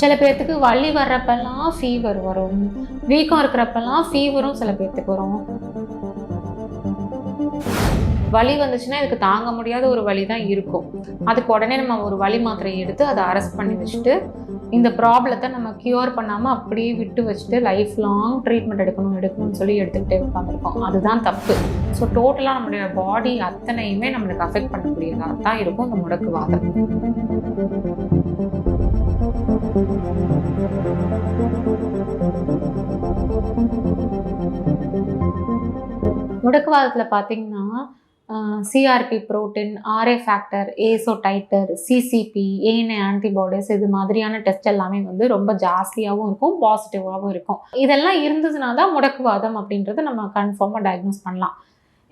சில பேர்த்துக்கு வலி வர்றப்பெல்லாம் ஃபீவர் வரும். வீக்கம் இருக்கிறப்பெல்லாம் ஃபீவரும் சில பேர்த்துக்கு வரும். வலி வந்துச்சுன்னா இதுக்கு தாங்க முடியாத ஒரு வலி தான் இருக்கும். அதுக்கு உடனே நம்ம ஒரு வலி மாத்திரையை எடுத்து அதை அரெஸ்ட் பண்ணி வச்சுட்டு இந்த ப்ராப்ளத்தை நம்ம க்யூர் பண்ணாமல் அப்படியே விட்டு வச்சுட்டு லைஃப் லாங் ட்ரீட்மெண்ட் எடுக்கணும் எடுக்கணும்னு சொல்லி எடுத்துக்கிட்டே உட்காந்துருக்கோம் அதுதான் தப்பு. ஸோ டோட்டலாக நம்மளுடைய பாடி அத்தனையுமே நம்மளுக்கு அஃபெக்ட் பண்ணக்கூடியதாக தான் இருக்கும் இந்த முடக்குவாதம் முடக்குவாதத்தில் பார்த்தீங்கன்னா CRP protein RA factor ASO titre CCP ANA antibodies இது மாதிரியான டெஸ்ட் எல்லாமே வந்து ரொம்ப ஜாஸ்தியாகவும் இருக்கும் பாசிட்டிவாகவும் இருக்கும். இதெல்லாம் இருந்ததுனால தான் முடக்குவாதம் அப்படின்றத நம்ம கன்ஃபார்மாக டயக்னோஸ் பண்ணலாம்.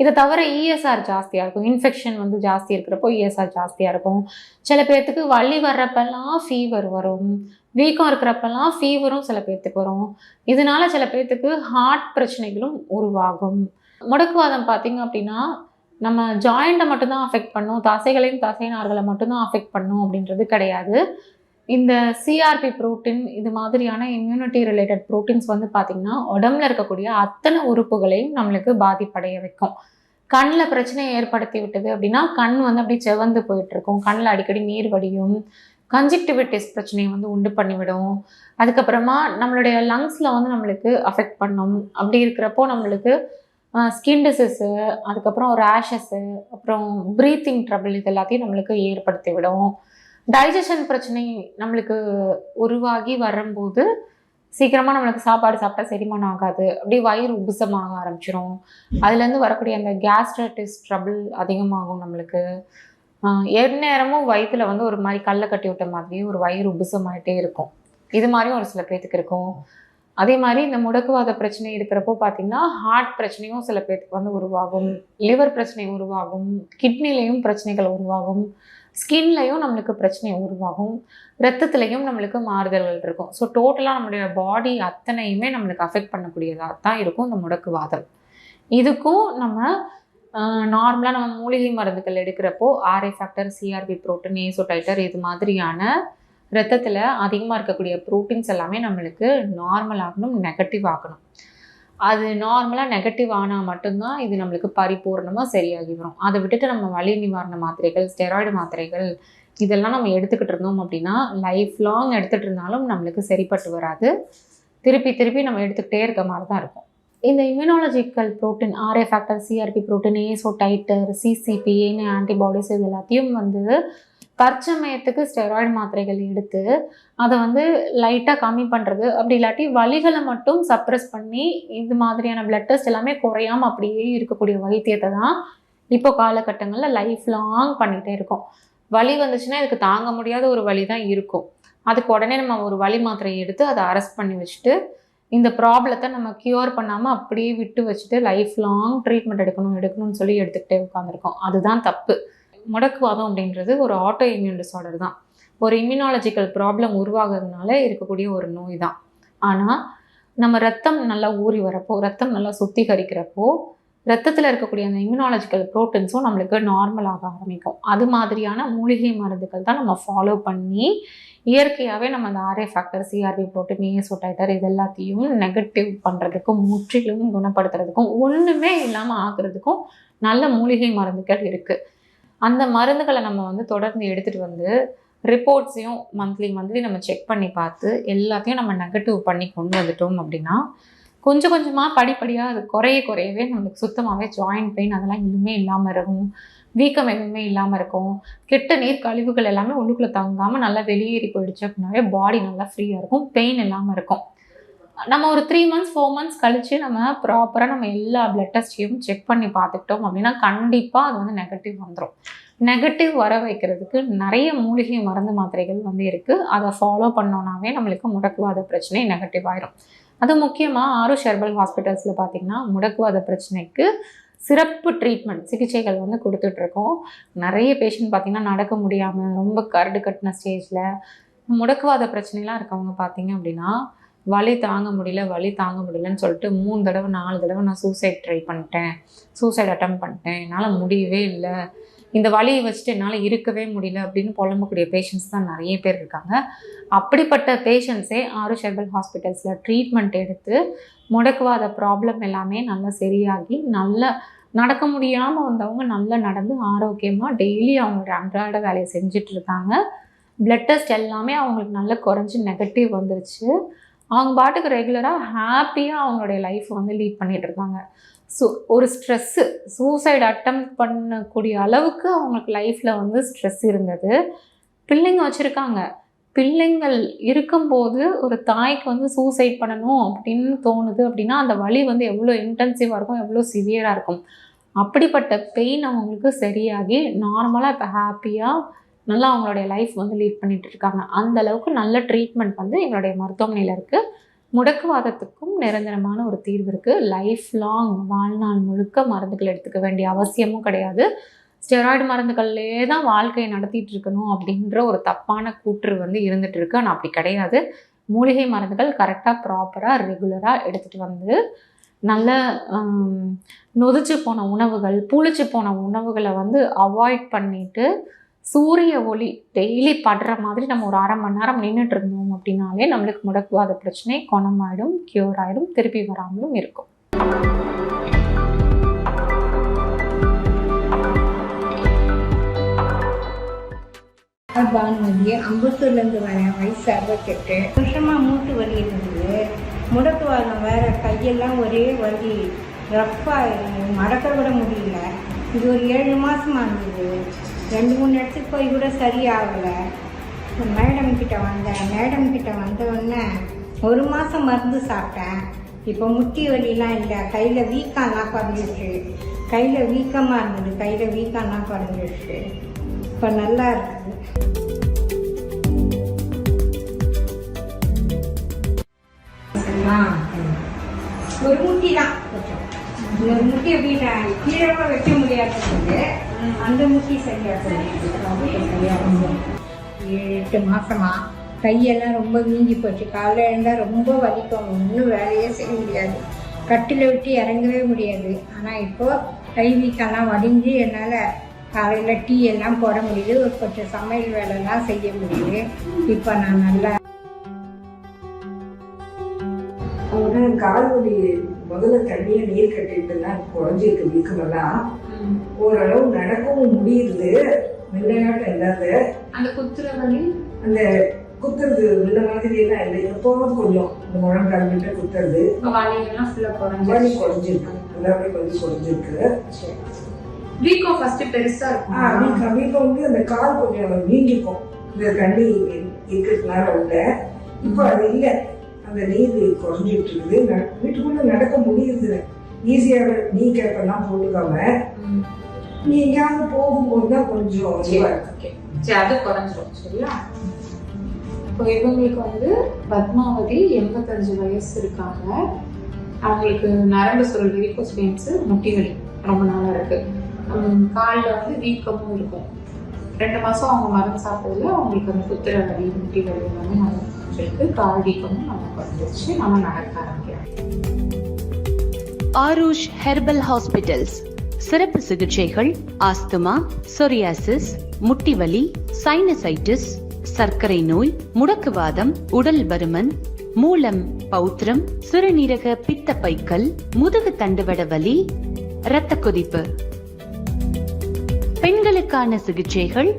இதை தவிர இஎஸ்ஆர் ஜாஸ்தியாக இருக்கும். இன்ஃபெக்ஷன் வந்து ஜாஸ்தி இருக்கிறப்போ இஎஸ்ஆர் ஜாஸ்தியாக இருக்கும். சில பேர்த்துக்கு வலி வர்றப்பெல்லாம் ஃபீவர் வரும். வீக்கம் இருக்கிறப்பெல்லாம் ஃபீவரும் சில பேர்த்துக்கு வரும். இதனால சில பேர்த்துக்கு ஹார்ட் பிரச்சனைகளும் உருவாகும். முடக்குவாதம் பார்த்தீங்க அப்படின்னா நம்ம ஜாயிண்ட்டை மட்டும்தான் அஃபெக்ட் பண்ணும். தசைகளையும் தசைநார்களை மட்டும்தான் அஃபெக்ட் பண்ணும் அப்படின்றது கிடையாது. இந்த சிஆர்பி புரோட்டீன் இது மாதிரியான இம்யூனிட்டி ரிலேட்டட் ப்ரோட்டீன்ஸ் வந்து பார்த்திங்கன்னா உடம்புல இருக்கக்கூடிய அத்தனை உறுப்புகளையும் நம்மளுக்கு பாதிப்படைய வைக்கும். கண்ணில் பிரச்சனையை ஏற்படுத்தி விட்டது அப்படின்னா கண் வந்து அப்படியே செவந்து போயிட்டுருக்கும் கண்ணில் அடிக்கடி நீர் வடியும் கன்ஜெக்டிவிட்டிஸ் பிரச்சனையை வந்து உண்டு பண்ணிவிடும். அதுக்கப்புறமா நம்மளுடைய லங்ஸில் வந்து நம்மளுக்கு அஃபெக்ட் பண்ணும். அப்படி இருக்கிறப்போ நம்மளுக்கு ஸ்கின் டிசீஸு அதுக்கப்புறம் ரேஷஸ்ஸு அப்புறம் ப்ரீத்திங் ட்ரபிள் இது எல்லாத்தையும் நம்மளுக்கு ஏற்படுத்தி விடும். டைஜஷன் பிரச்சனை நம்மளுக்கு உருவாகி வரும்போது சீக்கிரமாக நம்மளுக்கு சாப்பாடு சாப்பிட்டா செரிமானம் ஆகாது. அப்படியே வயிறு உபுசமாக ஆரம்பிச்சிடும் அதுலேருந்து வரக்கூடிய அந்த கேஸ்ட்ரைட்டிஸ் ட்ரபிள் அதிகமாகும் நம்மளுக்கு. எந்நேரமும் வயிற்றுல வந்து ஒரு மாதிரி கல்லை கட்டி விட்ட மாதிரி ஒரு வயிறு உபுசமாயிட்டே இருக்கும். இது மாதிரியும் ஒரு சில பேர்த்துக்கு இருக்கும். அதே மாதிரி இந்த முடக்குவாத பிரச்சனை இருக்கிறப்போ பார்த்தீங்கன்னா ஹார்ட் பிரச்சனையும் சில பேர்த்துக்கு வந்து உருவாகும். லிவர் பிரச்சனை உருவாகும். கிட்னிலையும் பிரச்சனைகள் உருவாகும். ஸ்கின்லையும் நம்மளுக்கு பிரச்சனை உருவாகும். ரத்தத்துலையும் நம்மளுக்கு மாறுதல்கள் இருக்கும். ஸோ டோட்டலாக நம்மளுடைய பாடி அத்தனையுமே நம்மளுக்கு அஃபெக்ட் பண்ணக்கூடியதாக தான் இருக்கும் இந்த முடக்குவாதம் இதுக்கும் நம்ம நார்மலாக நம்ம மூலிகை மருந்துகள் எடுக்கிறப்போ RA factor CRP protein ASO titre இது மாதிரியான ரத்தத்தில் அதிகமாக இருக்கக்கூடிய ப்ரோட்டீன்ஸ் எல்லாமே நம்மளுக்கு நார்மல் ஆகணும் நெகட்டிவ் ஆகணும். அது நார்மலாக நெகட்டிவ் ஆனால் மட்டும்தான் இது நம்மளுக்கு பரிபூர்ணமாக சரியாகி வரும். அதை விட்டுட்டு நம்ம வலி நிவாரண மாத்திரைகள் ஸ்டெராய்டு மாத்திரைகள் இதெல்லாம் நம்ம எடுத்துக்கிட்டு இருந்தோம் அப்படின்னா லைஃப் லாங் எடுத்துகிட்டு இருந்தாலும் நம்மளுக்கு சரிப்பட்டு வராது. திருப்பி திருப்பி நம்ம எடுத்துக்கிட்டே இருக்க மாதிரி தான் இருக்கும். இந்த immunological protein RA factor CRP protein ASO titre CCP ஏன்னு ஆன்டிபாடிஸ் இது எல்லாத்தையும் வந்து தற்சமயத்துக்கு ஸ்டெராய்டு மாத்திரைகள் எடுத்து அதை வந்து லைட்டாக கம்மி பண்ணுறது அப்படி இல்லாட்டி வலிகளை மட்டும் சப்ரஸ் பண்ணி இது மாதிரியான பிளட் டெஸ்ட் எல்லாமே குறையாமல் அப்படியே இருக்கக்கூடிய வைத்தியத்தை தான் இப்போ காலகட்டங்களில் லைஃப் லாங் பண்ணிகிட்டே இருக்கோம். வலி வந்துச்சுன்னா இதுக்கு தாங்க முடியாத ஒரு வலி தான் இருக்கும். அதுக்கு உடனே நம்ம ஒரு வலி மாத்திரையை எடுத்து அதை அரெஸ்ட் பண்ணி வச்சுட்டு இந்த ப்ராப்ளத்தை நம்ம க்யூர் பண்ணாமல் அப்படியே விட்டு வச்சுட்டு லைஃப் லாங் ட்ரீட்மெண்ட் எடுக்கணும் எடுக்கணும்னு சொல்லி எடுத்துக்கிட்டே உட்காந்துருக்கோம் அதுதான் தப்பு. முடக்குவாதம் அப்படின்றது ஒரு ஆட்டோ இம்யூன் டிசார்டர் தான். ஒரு இம்யூனாலஜிக்கல் ப்ராப்ளம் உருவாகிறதுனால இருக்கக்கூடிய ஒரு நோய் தான் ஆனால் நம்ம ரத்தம் நல்லா ஊறி வரப்போ ரத்தம் நல்லா சுத்திகரிக்கிறப்போ ரத்தத்தில் இருக்கக்கூடிய அந்த இம்யூனாலஜிக்கல் ப்ரோட்டீன்ஸும் நம்மளுக்கு நார்மலாக ஆரம்பிக்கும். அது மாதிரியான மூலிகை மருந்துகள் தான் நம்ம ஃபாலோ பண்ணி இயற்கையாகவே நம்ம அந்த RA factor CRP protein ASO titre இது எல்லாத்தையும் நெகட்டிவ் பண்ணுறதுக்கும் முற்றிலும் குணப்படுத்துறதுக்கும் ஒன்றுமே இல்லாமல் ஆக்குறதுக்கும் நல்ல மூலிகை மருந்துகள் இருக்குது அந்த மருந்துகளை நம்ம வந்து தொடர்ந்து எடுத்துகிட்டு வந்து ரிப்போர்ட்ஸையும் மந்த்லி மந்த்லி நம்ம செக் பண்ணி பார்த்து எல்லாத்தையும் நம்ம நெகட்டிவ் பண்ணி கொண்டு வந்துட்டோம் அப்படின்னா கொஞ்சம் கொஞ்சமாக படிப்படியாக அது குறைய குறையவே நம்மளுக்கு சுத்தமாகவே ஜாயிண்ட் பெயின் அதெல்லாம் எதுவுமே இல்லாமல் இருக்கும். வீக்கம் எதுவுமே இல்லாமல் இருக்கும். கெட்ட நீர் கழிவுகள் எல்லாமே உள்ளுக்குள்ளே தங்காமல் நல்லா வெளியேறி போயிடுச்சு அப்படின்னாவே பாடி நல்லா ஃப்ரீயாக இருக்கும். பெயின் இல்லாமல் இருக்கும். நம்ம ஒரு த்ரீ மந்த்ஸ் ஃபோர் மந்த்ஸ் கழித்து நம்ம ப்ராப்பராக நம்ம எல்லா பிளட் டெஸ்ட்டையும் செக் பண்ணி பார்த்துக்கிட்டோம் அப்படின்னா கண்டிப்பாக அது வந்து நெகட்டிவ் வந்துடும் நெகட்டிவ் வர வைக்கிறதுக்கு நிறைய மூலிகை மருந்து மாத்திரைகள் வந்து இருக்குது அதை ஃபாலோ பண்ணோன்னாவே நம்மளுக்கு முடக்குவாத பிரச்சனை நெகட்டிவ் ஆயிரும். அது முக்கியமாக ஆருஷ் ஹெர்பல் ஹாஸ்பிட்டல்ஸில் பார்த்திங்கன்னா முடக்குவாத பிரச்சனைக்கு சிறப்பு ட்ரீட்மெண்ட் சிகிச்சைகள் வந்து கொடுத்துட்ருக்கோம் நிறைய பேஷண்ட் பார்த்திங்கன்னா நடக்க முடியாமல் ரொம்ப கரடு கட்டின ஸ்டேஜில் முடக்குவாத பிரச்சனைலாம் இருக்கவங்க பார்த்திங்க அப்படின்னா வலி தாங்க முடியல வலி தாங்க முடியலன்னு சொல்லிட்டு மூணு தடவை நாலு தடவை நான் சூசைட் ட்ரை பண்ணிட்டேன். சூசைட் அட்டம் பண்ணிட்டேன். என்னால் முடியவே இல்லை. இந்த வலியை வச்சுட்டு என்னால் இருக்கவே முடியல அப்படின்னு புலம்பக்கூடிய பேஷண்ட்ஸ் தான் நிறைய பேர் இருக்காங்க. அப்படிப்பட்ட பேஷண்ட்ஸே ஆறு ஹெர்பல் ஹாஸ்பிட்டல்ஸில் ட்ரீட்மெண்ட் எடுத்து முடக்குவாத ப்ராப்ளம் எல்லாமே நல்லா சரியாகி நல்ல நடக்க முடியாமல் வந்தவங்க நல்லா நடந்து ஆரோக்கியமாக டெய்லி அவங்களோட அன்றாட வேலையை செஞ்சுட்டு இருக்காங்க. பிளட் டெஸ்ட் எல்லாமே அவங்களுக்கு நல்லா குறைஞ்சி நெகட்டிவ் வந்துருச்சு. அவங்க பாட்டுக்கு ரெகுலராக ஹாப்பியாக அவங்களுடைய லைஃப் வந்து லீட் பண்ணிகிட்டு இருக்காங்க. ஸோ ஒரு ஸ்ட்ரெஸ்ஸு சூசைட் அட்டம் பண்ணக்கூடிய அளவுக்கு அவங்களுக்கு லைஃப்பில் வந்து ஸ்ட்ரெஸ் இருந்தது. பிள்ளைங்க வச்சுருக்காங்க. பிள்ளைங்கள் இருக்கும்போது ஒரு தாய்க்கு வந்து சூசைட் பண்ணணும் அப்படின்னு தோணுது அப்படின்னா அந்த வழி வந்து எவ்வளோ இன்டென்சிவாக இருக்கும் எவ்வளோ சிவியராக இருக்கும். அப்படிப்பட்ட பெயின் அவங்களுக்கு சரியாகி நார்மலாக இப்போ ஹாப்பியாக நல்லா அவங்களுடைய லைஃப் வந்து லீட் பண்ணிட்டு இருக்காங்க. அந்த அளவுக்கு நல்ல ட்ரீட்மெண்ட் வந்து எங்களுடைய மருத்துவமனையில் இருக்குது முடக்குவாதத்துக்கும் நிரந்தரமான ஒரு தீர்வு இருக்குது லைஃப் லாங் வாழ்நாள் முழுக்க மருந்துகள் எடுத்துக்க வேண்டிய அவசியமும் கிடையாது. ஸ்டெராய்டு மருந்துகள்லேயே தான் வாழ்க்கையை நடத்திட்டு இருக்கணும் அப்படின்ற ஒரு தப்பான கூற்று வந்து இருந்துட்டு இருக்கு. ஆனால் அப்படி கிடையாது. மூலிகை மருந்துகள் கரெக்டாக ப்ராப்பராக ரெகுலராக எடுத்துகிட்டு வந்து நல்ல நொதிச்சு போன உணவுகள் புளிச்சு போன உணவுகளை வந்து அவாய்ட் பண்ணிட்டு சூரிய ஒளி டெய்லி படுற மாதிரி நம்ம ஒரு அரை மணி நேரம் நின்றுட்டு இருந்தோம் அப்படின்னாலே நம்மளுக்கு முடக்குவாத பிரச்சனை. குணமாயிடும் கியூர் ஆயிடும் திருப்பி வராமலும் இருக்கும். பானுமதி அம்பத்தூர்லேருந்து வரேன் வயசு அறுபத்தெட்டு. வருஷமாக மூட்டு வலி இருந்தது. முடக்குவாதம் வேற கையெல்லாம் ஒரே வலி. ரஃப்பாக மறக்க விட முடியல. இது ஒரு ஏழு மாதமாக இருந்தது. ரெண்டு மூணு இடத்துக்கு போய் கூட சரியாகலை. மேடம் கிட்ட வந்தேன். மேடம் கிட்ட வந்த உடனே ஒரு மாதம் மருந்து சாப்பிட்டேன். இப்போ முட்டி வலிலாம் இல்லை. கையில் வீக்கம்லாம் குறைஞ்சிருச்சு. கையில் வீக்கமாக இருந்தது. கையில் வீக்கம்லாம் குறைஞ்சிருச்சு. இப்போ நல்லா இருக்குது ஒரு முட்டி தான் ஒரு முட்டி எப்படி கீழே கூட வைக்க முடியாது அந்த முட்டி சரியாக ஏழு எட்டு மாசமா கையெல்லாம் ரொம்ப வீங்கி போச்சு. காலைல எழுந்தால் ரொம்ப வலிக்கும். ஒன்றும் வேலையே செய்ய முடியாது. கட்டில் விட்டு இறங்கவே முடியாது. ஆனால் இப்போ கை வீக்கெல்லாம் வடிஞ்சு என்னால் காலையில் டீ எல்லாம் போட முடியுது. ஒரு கொஞ்சம் சமையல் வேலைலாம் செய்ய முடியுது. இப்போ நான் நல்லா அவரு கால் வலி முதல்ல தண்ணியை நீர் கட்டிட்டுலாம் குறைஞ்சிருக்கு வீக்கமெல்லாம் ஓரளவு நடக்கவும் முடியுது. முன்னையாட்டம் இல்லாத. அந்த குத்துற வலி அந்த குத்துறது முன்ன மாதிரி எல்லாம் இல்லை. எப்போவது கொஞ்சம் இந்த முழங்கால் கிட்ட குத்துறது. வலியெல்லாம் ஃபுல்லாக வலி குறைஞ்சிருக்கு. எல்லாமே கொஞ்சம் குறைஞ்சிருக்கு. வீக்கம் ஃபர்ஸ்ட் பெருசா ஆ, வீக்கம் வீக்கம் வந்து அந்த கால் கொஞ்சம் வீங்கிக்கும் இந்த தண்ணி இருக்கிறதுனால உள்ள. இப்போ அது இல்லை. அந்த நீர் குறைஞ்சிட்டு இருக்குது. வீட்டுக்குள்ள நடக்க முடியுது ஈஸியாக நீ கேப்பெல்லாம் போட்டுக்காம நீ எங்கேயாவது போகும்போது தான் கொஞ்சம் இதுவா இருக்கு. சரி அது குறைஞ்சிரும் சரியா? இப்போ இவங்களுக்கு வந்து பத்மாவதி எண்பத்தஞ்சு வயசு இருக்காங்க. அவங்களுக்கு நரம்பு சுருள் வெரிகோஸ் வெயின்ஸ் முட்டி வலி ரொம்ப நாளா இருக்கு. காலில் வந்து வீக்கமும் இருக்கும். ரெண்டு மாசம் அவங்க மருந்து சாப்பிட்டதுல அவங்களுக்கு அந்த குத்துற வலி முட்டி வலி எல்லாமே நல்லா கால் வீக்கமும் நல்லா குறைஞ்சிருச்சு. நல்லா நடக்க ஆரம்பிக்கிறாங்க ஆரூஷ் ஹெர்பல் ஹாஸ்பிட்டல்ஸ் சிறப்பு சிகிச்சைகள் ஆஸ்துமா சொரியாசிஸ் முட்டிவலி சைனசைட்டிஸ் சர்க்கரை நோய் முடக்குவாதம் உடல் பருமன் மூலம் பௌத்திரம் சிறுநீரக பித்தப்பைக்கல் முதுகு தண்டுவட வலி இரத்த கொதிப்பு. பெண்களுக்கான சிகிச்சைகள்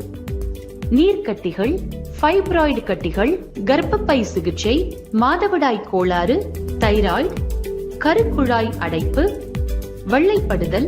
நீர்க்கட்டிகள் ஃபைப்ராய்டு கட்டிகள் கர்ப்பப்பை சிகிச்சை மாதவிடாய் கோளாறு தைராய்டு கருக்குழாய் அடைப்பு வெள்ளைப்படுதல்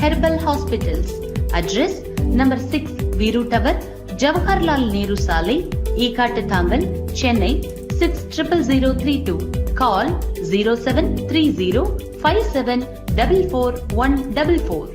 herbal hospitals address number six Veeru tower Jawaharlal Nehru சாலை Ekkattuthangal Chennai six triple zero three two call zero seven three zero five seven double four one double four